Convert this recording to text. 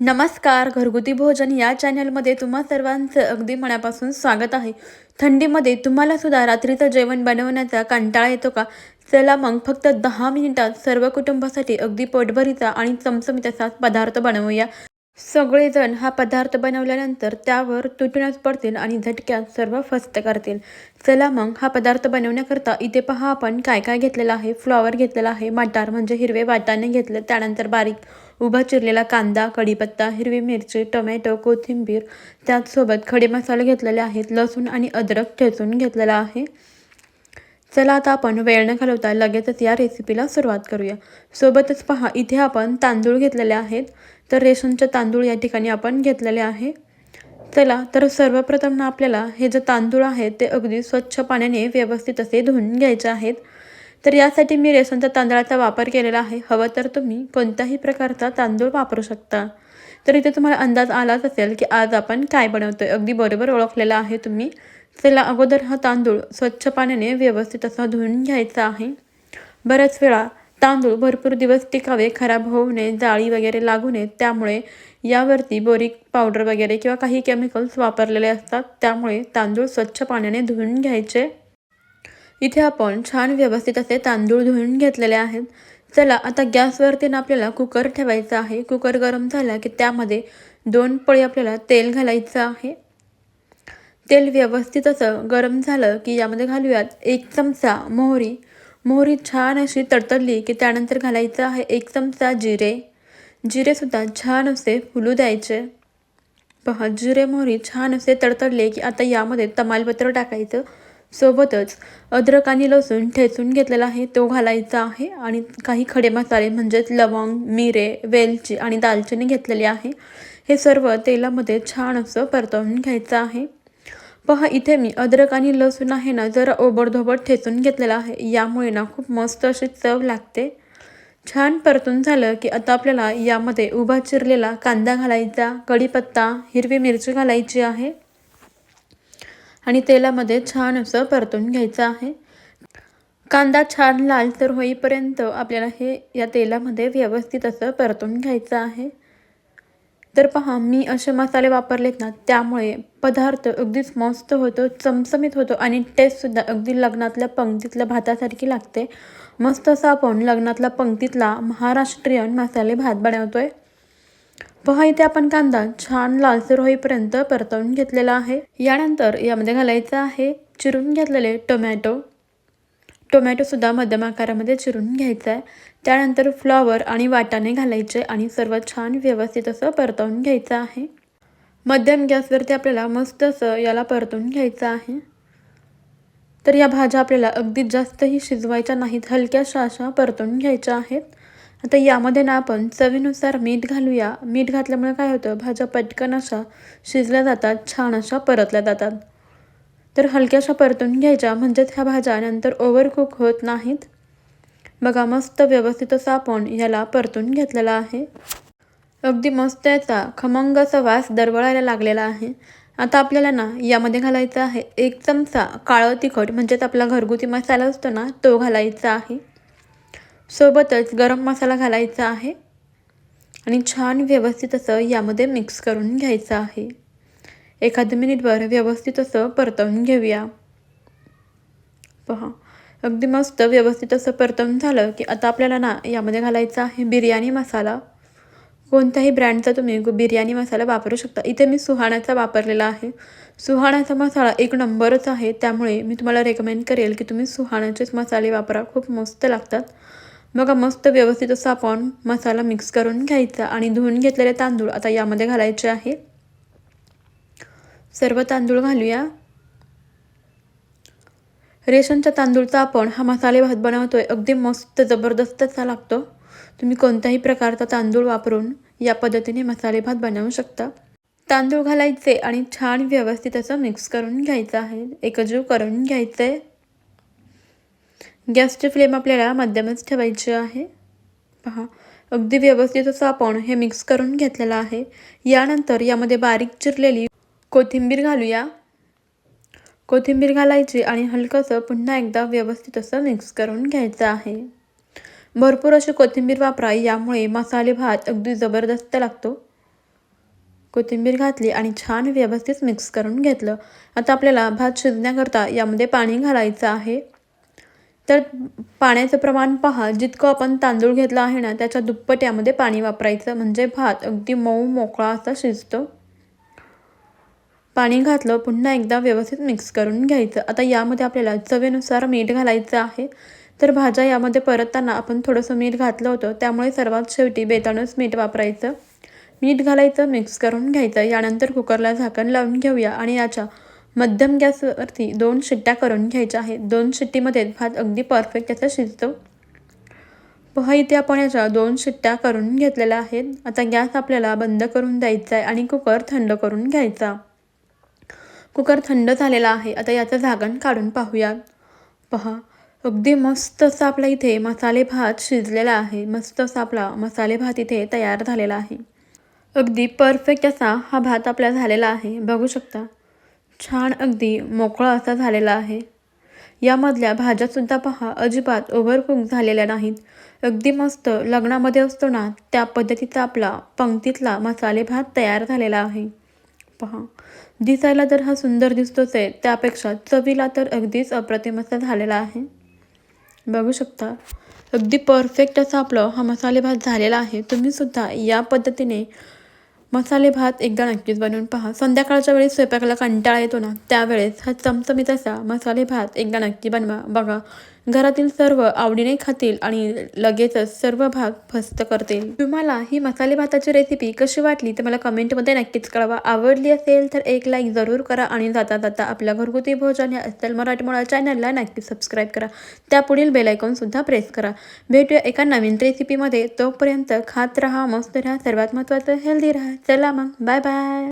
नमस्कार घरगुती भोजन या चॅनलमध्ये तुम्हा सर्वांचं अगदी मनापासून स्वागत आहे. थंडीमध्ये तुम्हाला सुद्धा रात्रीचं जेवण बनवण्याचा कंटाळा येतो का? चला मग फक्त दहा मिनिटात सर्व कुटुंबासाठी अगदी पोटभरीचा आणि चमचमीत असा पदार्थ बनवूया. सगळेजण हा पदार्थ बनवल्यानंतर त्यावर तुटूनच पडतील आणि झटक्यात सर्व फस्त करतील. चला मग हा पदार्थ बनवण्याकरता इथे पहा आपण काय काय घेतलेलं आहे. फ्लॉवर घेतलेला आहे मटार म्हणजे हिरवे वाटाणे घेतले त्यानंतर बारीक उभा चिरलेला कांदा कढीपत्ता हिरवी मिरची टोमॅटो कोथिंबीर त्याचसोबत खडे मसाले घेतलेले आहेत लसूण आणि अद्रक ठेचून घेतलेला आहे. चला आता आपण वेळ न घालवता लगेचच या रेसिपीला सुरुवात करूया. सोबतच पहा इथे आपण तांदूळ घेतलेले आहेत. तर रेशनचे तांदूळ या ठिकाणी आपण घेतलेले आहे. चला तर सर्वप्रथम ना आपल्याला हे जे तांदूळ आहेत ते अगदी स्वच्छ पाण्याने व्यवस्थित असे धुवून घ्यायचे आहेत. तर यासाठी मी रेशनच्या तांदळाचा वापर केलेला आहे. हवं तर तुम्ही कोणत्याही प्रकारचा तांदूळ वापरू शकता. तर इथे तुम्हाला अंदाज आलाच असेल की आज आपण काय बनवतोय. अगदी बरोबर ओळखलेला आहे तुम्ही. चला अगोदर हा तांदूळ स्वच्छ पाण्याने व्यवस्थित असा धुवून घ्यायचा आहे. बऱ्याच वेळा तांदूळ भरपूर दिवस टिकावे खराब होऊ नये जाळी वगैरे लागू नये त्यामुळे यावरती बोरिक पावडर वगैरे किंवा काही केमिकल्स वापरलेले असतात. त्यामुळे तांदूळ स्वच्छ पाण्याने धुवून घ्यायचे. इथे आपण छान व्यवस्थित असे तांदूळ धुवून घेतलेले आहेत. चला आता गॅसवरती ना आपल्याला कुकर ठेवायचा आहे. कुकर गरम झाला की त्यामध्ये दोन पळी आपल्याला तेल घालायचं आहे. तेल व्यवस्थित असं गरम झालं की यामध्ये घालूयात एक चमचा मोहरी. मोहरी छान अशी तडतडली की त्यानंतर घालायचं आहे एक चमचा जिरे. जिरेसुद्धा छान असे फुलू द्यायचे. पहा जिरे मोहरी छान असे तडतडले की आता यामध्ये तमालपत्र टाकायचं. सोबतच अद्रक आणि लसूण ठेचून घेतलेला आहे तो घालायचा आहे आणि काही खडे मसाले म्हणजेच लवंग मिरे वेलची आणि दालचिनी घेतलेली आहे. हे सर्व तेलामध्ये छान असं परतवून घ्यायचं आहे. पहा इथे मी अद्रक आणि लसूण आहे ना जरा ओबडधोबड ठेचून घेतलेला आहे. यामुळे ना खूप मस्त अशी चव लागते. छान परतून झालं की आता आपल्याला यामध्ये उभा चिरलेला कांदा घालायचा कढीपत्ता हिरवी मिरची घालायची आहे. आणि तेलामध्ये छान असं परतून घ्यायचं आहे. कांदा छान लाल तर होईपर्यंत आपल्याला हे या तेलामध्ये व्यवस्थित असं परतून घ्यायचं आहे. तर पहा मी असे मसाले वापरलेत ना त्यामुळे पदार्थ अगदीच मस्त होतो चमचमीत होतो आणि टेस्टसुद्धा अगदी लग्नातल्या पंक्तीतल्या भातासारखी लागते. मस्त असं आपण लग्नातल्या पंक्तीतला महाराष्ट्रीयन मसाले भात बनवतोय. पहा इथे आपण कांदा छान लालसर होईपर्यंत परतवून घेतलेला आहे. यानंतर यामध्ये घालायचं आहे चिरून घेतलेले टोमॅटो. टोमॅटोसुद्धा मध्यम आकारामध्ये चिरून घ्यायचा आहे. त्यानंतर फ्लॉवर आणि वाटाणे घालायचे आणि सर्व छान व्यवस्थित असं परतवून घ्यायचं आहे. मध्यम गॅसवरती आपल्याला मस्त असं याला परतून घ्यायचं आहे. तर या भाज्या आपल्याला अगदी जास्तही शिजवायच्या नाहीत हलक्याशा अशा परतून घ्यायच्या आहेत. आता यामध्ये ना आपण चवीनुसार मीठ घालूया. मीठ घातल्यामुळे काय होतं? भाज्या पटकन अशा शिजल्या जातात छान अशा परतल्या जातात. तर हलक्याशा परतून घ्यायच्या म्हणजेच ह्या भाज्या नंतर ओव्हरकुक होत नाहीत. बघा मस्त व्यवस्थित असं आपण याला परतून घेतलेला आहे. अगदी मस्त याचा खमंगाचा वास दरवळायला लागलेला आहे. आता आपल्याला ना यामध्ये घालायचं आहे एक चमचा काळं तिखट म्हणजेच आपला घरगुती मसाला असतो ना तो घालायचा आहे. सोबतच गरम मसाला घालायचा आहे. आणि छान व्यवस्थित असं यामध्ये मिक्स करून घ्यायचं आहे. एखाद मिनिटभर व्यवस्थित असं परतवून घेऊया. पहा अगदी मस्त व्यवस्थित असं परतवून झालं की आता आपल्याला ना यामध्ये घालायचा आहे बिर्याणी मसाला. कोणत्याही ब्रँडचा तुम्ही बिर्याणी मसाला वापरू शकता. इथे मी सुहाण्याचा वापरलेला आहे. सुहाण्याचा मसाला एक नंबरच आहे. त्यामुळे मी तुम्हाला रेकमेंड करेल की तुम्ही सुहाण्याचेच मसाले वापरा. खूप मस्त लागतात. बघा मस्त व्यवस्थित असं आपण मसाला मिक्स करून घ्यायचा आणि धुवून घेतलेले तांदूळ आता यामध्ये घालायचे आहे. सर्व तांदूळ घालूया. रेशनच्या तांदूळचा आपण हा मसाले भात बनवतोय. अगदी मस्त जबरदस्त असा लागतो. तुम्ही कोणत्याही प्रकारचा तांदूळ वापरून या पद्धतीने मसाले भात बनवू शकता. तांदूळ घालायचे आणि छान व्यवस्थित असं मिक्स करून घ्यायचं आहे. एकजीव करून घ्यायचं. आहे गॅसची फ्लेम आपल्याला मध्यमच ठेवायची आहे. पहा अगदी व्यवस्थित असं आपण हे मिक्स करून घेतलेलं आहे. यानंतर यामध्ये बारीक चिरलेली कोथिंबीर घालूया. कोथिंबीर घालायची आणि हलकंसं पुन्हा एकदा व्यवस्थित असं मिक्स करून घ्यायचं आहे. भरपूर अशी कोथिंबीर वापरा यामुळे मसाले भात अगदी जबरदस्त लागतो. कोथिंबीर घातली आणि छान व्यवस्थित मिक्स करून घेतलं. आता आपल्याला भात शिजण्याकरता यामध्ये पाणी घालायचं आहे. तर पाण्याचं प्रमाण पहा जितकं आपण तांदूळ घेतला आहे ना त्याच्या दुप्पट यामध्ये पाणी वापरायचं म्हणजे भात अगदी मऊ मोकळा असा शिजतो. पाणी घातलं पुन्हा एकदा व्यवस्थित मिक्स करून घ्यायचं. आता यामध्ये आपल्याला चवीनुसार मीठ घालायचं आहे. तर भाज्या यामध्ये परतताना आपण थोडंसं मीठ घातलं होतं. त्यामुळे सर्वात शेवटी बेतानच मीठ वापरायचं. मीठ घालायचं मिक्स करून घ्यायचं. यानंतर कुकरला झाकण लावून घेऊया आणि याच्या मध्यम गॅसवरती दोन शिट्ट्या करून घ्यायच्या आहेत. दोन शिट्टीमध्ये भात अगदी परफेक्ट याचा शिजतो. पहा इथे आपण याच्या दोन शिट्ट्या करून घेतलेल्या आहेत. आता गॅस आपल्याला बंद करून द्यायचा आहे आणि कुकर थंड करून घ्यायचा. कुकर थंड झालेला आहे. आता याचं झाकण काढून पाहूया. पहा अगदी मस्त असा आपला इथे मसाले भात शिजलेला आहे. मस्त असा आपला मसाले भात इथे तयार झालेला आहे. अगदी परफेक्ट असा हा भात आपला झालेला आहे. बघू शकता. छान अगदी मोकळा असा झालेला आहे. यामधल्या भाज्यासुद्धा पहा अजिबात ओव्हरकुक झालेल्या नाहीत. अगदी मस्त लग्नामध्ये असतो ना त्या पद्धतीचा आपला पंक्तीतला मसाले भात तयार झालेला आहे. पहा. दिसायला तर हा सुंदर दिसतोच आहे. त्यापेक्षा चवीला तर अगदीच अप्रतिम असा झालेला आहे. बघू शकता. अगदी परफेक्ट असा आपलं हा मसाले भात झालेला आहे. तुम्ही सुद्धा या पद्धतीने मसाले भात एकदा नक्कीच बनवून पहा. संध्याकाळच्या वेळेस स्वयंपाकाला कंटाळा येतो ना त्यावेळेस हा चमचमीत असा मसाले भात एकदा नक्की बनवा. बघा. घरातील सर्व आवडीने खातील आणि लगेचच सर्व भाग फस्त करतील. तुम्हाला ही मसाले भाताची रेसिपी कशी वाटली तर मला कमेंटमध्ये नक्कीच कळवा. आवडली असेल तर एक लाईक जरूर करा आणि जाता जाता आपल्या घरगुती भोजन या अस्सल मराठमोळा चॅनलला नक्की सबस्क्राईब करा. त्या पुढील बेलायकॉनसुद्धा प्रेस करा. भेटूया एका नवीन रेसिपीमध्ये तोपर्यंत खात राहा मस्त राहा सर्वात महत्त्वाचं हेल्दी राहा. चला मग. Bye bye